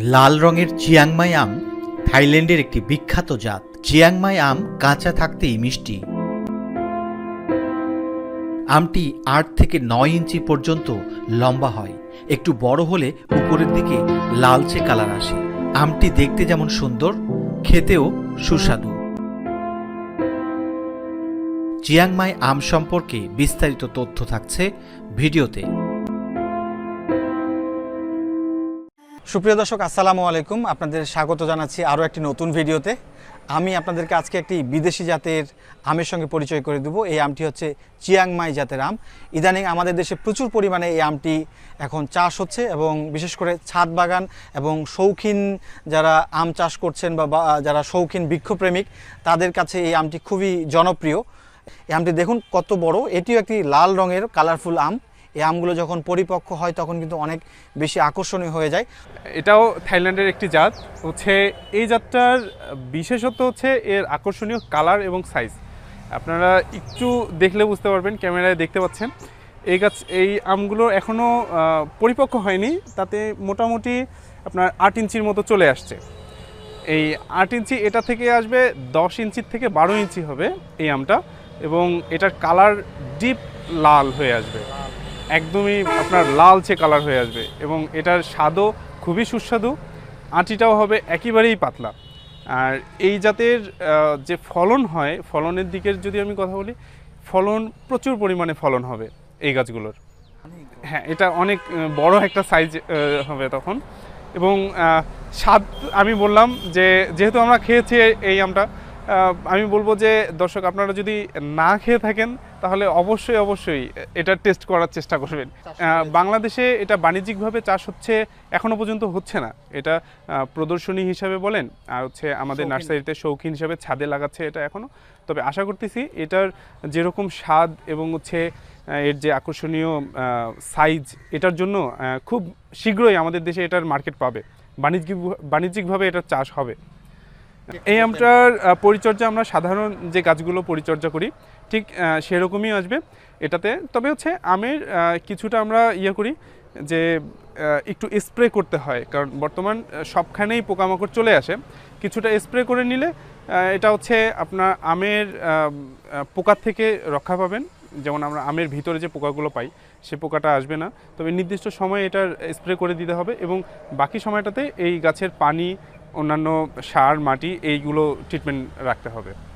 লাল রঙের চিয়াংমাই আম থাইল্যান্ডের একটি বিখ্যাত জাত। চিয়াংমাই আম কাঁচা থাকতেই মিষ্টি। আমটি আট থেকে নয় ইঞ্চি পর্যন্ত লম্বা হয়। একটু বড় হলে উপরের দিকে লালচে কালার আসে। আমটি দেখতে যেমন সুন্দর, খেতেও সুস্বাদু। চিয়াংমাই আম সম্পর্কে বিস্তারিত তথ্য থাকছে ভিডিওতে। সুপ্রিয় দর্শক, আসসালামু আলাইকুম। আপনাদের স্বাগত জানাচ্ছি আরও একটি নতুন ভিডিওতে। আমি আপনাদেরকে আজকে একটি বিদেশি জাতের আমের সঙ্গে পরিচয় করে দেবো। এই আমটি হচ্ছে চিয়াংমাই জাতের আম। ইদানিং আমাদের দেশে প্রচুর পরিমাণে এই আমটি এখন চাষ হচ্ছে এবং বিশেষ করে ছাদ বাগান এবং শৌখিন যারা আম চাষ করছেন বা, যারা শৌখিন বৃক্ষপ্রেমিক, তাদের কাছে এই আমটি খুবই জনপ্রিয়। এই আমটি দেখুন কত বড়। এটিও একটি লাল রঙের কালারফুল আম। এই আমগুলো যখন পরিপক্ক হয়, তখন কিন্তু অনেক বেশি আকর্ষণীয় হয়ে যায়। এটাও থাইল্যান্ডের একটি জাত। হচ্ছে এই জাতটার বিশেষত্ব হচ্ছে এর আকর্ষণীয় কালার এবং সাইজ। আপনারা একটু দেখলে বুঝতে পারবেন, ক্যামেরায় দেখতে পাচ্ছেন। এই গাছ, এই আমগুলো এখনও পরিপক্ক হয়নি। তাতে মোটামুটি আপনার আট ইঞ্চির মতো চলে আসছে। এই আট ইঞ্চি এটা থেকে আসবে, দশ ইঞ্চির থেকে বারো ইঞ্চি হবে এই আমটা। এবং এটার কালার ডিপ লাল হয়ে আসবে। একদমই আপনার লালচে কালার হয়ে আসবে এবং এটার স্বাদও খুবই সুস্বাদু। আঁটিটাও হবে একেবারেই পাতলা। আর এই জাতের যে ফলন হয়, ফলনের দিকের যদি আমি কথা বলি, ফলন প্রচুর পরিমাণে ফলন হবে এই গাছগুলোর। হ্যাঁ এটা অনেক বড় একটা সাইজ হবে তখন। এবং স্বাদ আমি বললাম যে, যেহেতু আমরা খেয়েছি এই আমটা আমি বলব যে দর্শক আপনারা যদি না খেয়ে থাকেন তাহলে অবশ্যই অবশ্যই এটা টেস্ট করার চেষ্টা করবেন। বাংলাদেশে এটা বাণিজ্যিকভাবে চাষ হচ্ছে এখনও পর্যন্ত হচ্ছে না। এটা প্রদর্শনী হিসাবে বলেন আর হচ্ছে আমাদের নার্সারিতে শৌখিন হিসাবে ছাদে লাগাচ্ছে এটা এখনও। তবে আশা করতেছি এটার যেরকম স্বাদ এবং হচ্ছে এর যে আকর্ষণীয় সাইজ এটার জন্য খুব শীঘ্রই আমাদের দেশে এটার মার্কেট পাবে। বাণিজ্যিক বাণিজ্যিকভাবে এটার চাষ হবে। এই আমটার পরিচর্যা আমরা সাধারণ যে গাছগুলো পরিচর্যা করি, ঠিক সেরকমই আসবে। এটাতে, তবে হচ্ছে আমের কিছুটা আমরা ইয়ে করি যে একটু স্প্রে করতে হয়, কারণ বর্তমান সবখানেই পোকামাকড় চলে আসে। কিছুটা স্প্রে করে নিলে এটা হচ্ছে আপনার আমের পোকার থেকে রক্ষা পাবেন। যেমন আমরা আমের ভিতরে যে পোকাগুলো পাই, সে পোকাটা আসবে না। তবে নির্দিষ্ট সময়ে এটার স্প্রে করে দিতে হবে এবং বাকি সময়টাতে এই গাছের পানি অন্যান্য সার মাটি এইগুলো ট্রিটমেন্ট রাখতে হবে।